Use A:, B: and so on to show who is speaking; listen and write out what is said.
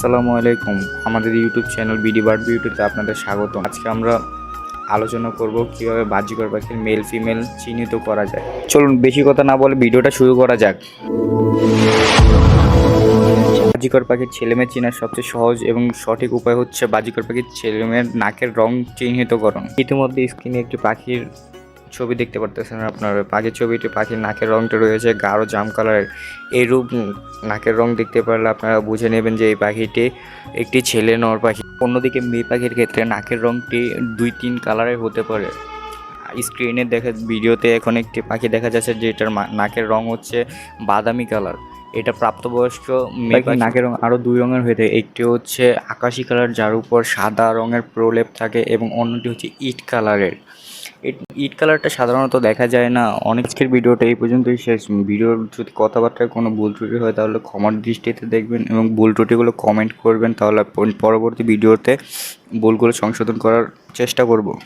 A: আসসালামু আলাইকুম। আমাদের ইউটিউব চ্যানেল বিডি বার্ড বিউটিতে আপনাদের স্বাগত আজকে আমরা আলোচনা করব কীভাবে বাজিকর পাখির মেল ফিমেল চিহ্নিত করা যায়। চলুন, বেশি কথা না বলে ভিডিওটা শুরু করা যাক। বাজিকর পাখির ছেলেমেয়ে চেনার সবচেয়ে সহজ এবং সঠিক উপায় হচ্ছে বাজিকর পাখির ছেলেমেয়ের নাকের রং চিহ্নিতকরণ। ইতিমধ্যে স্ক্রিনে একটি পাখির ছবি দেখতে পারতেছেন আপনারা পাখির ছবিটি পাখির নাকের রংটা রয়েছে গাঢ় জাম কালারের। এরূপ নাকের রং দেখতে পারলে আপনারা বুঝে নেবেন যে এই পাখিটি একটি ছেলে নর পাখি অন্যদিকে মেয়ে পাখির ক্ষেত্রে নাকের রংটি দুই তিন কালারের হতে পারে। স্ক্রিনে দেখা ভিডিওতে এখন একটি পাখি দেখা যাচ্ছে যেটার মা- নাকের রং হচ্ছে বাদামি কালার। এটা প্রাপ্তবয়স্ক মেয়ে পাখি নাকের রং আরও দুই রঙের হয়ে থাকে। একটি হচ্ছে আকাশি কালার যার উপর সাদা রঙের প্রলেপ থাকে এবং অন্যটি হচ্ছে ইট কালারের। ইট- কালারটা সাধারণত দেখা যায় না। অনেকের ভিডিওটা এই পর্যন্তই শেষ। ভিডিওর যদি কথাবার্তায় কোনো ভুল ত্রুটি হয়, তাহলে ক্ষমার দৃষ্টিতে দেখবেন এবং ভুল ত্রুটিগুলো কমেন্ট করবেন। তাহলে পরবর্তী ভিডিওতে ভুলগুলো সংশোধন করার চেষ্টা করব।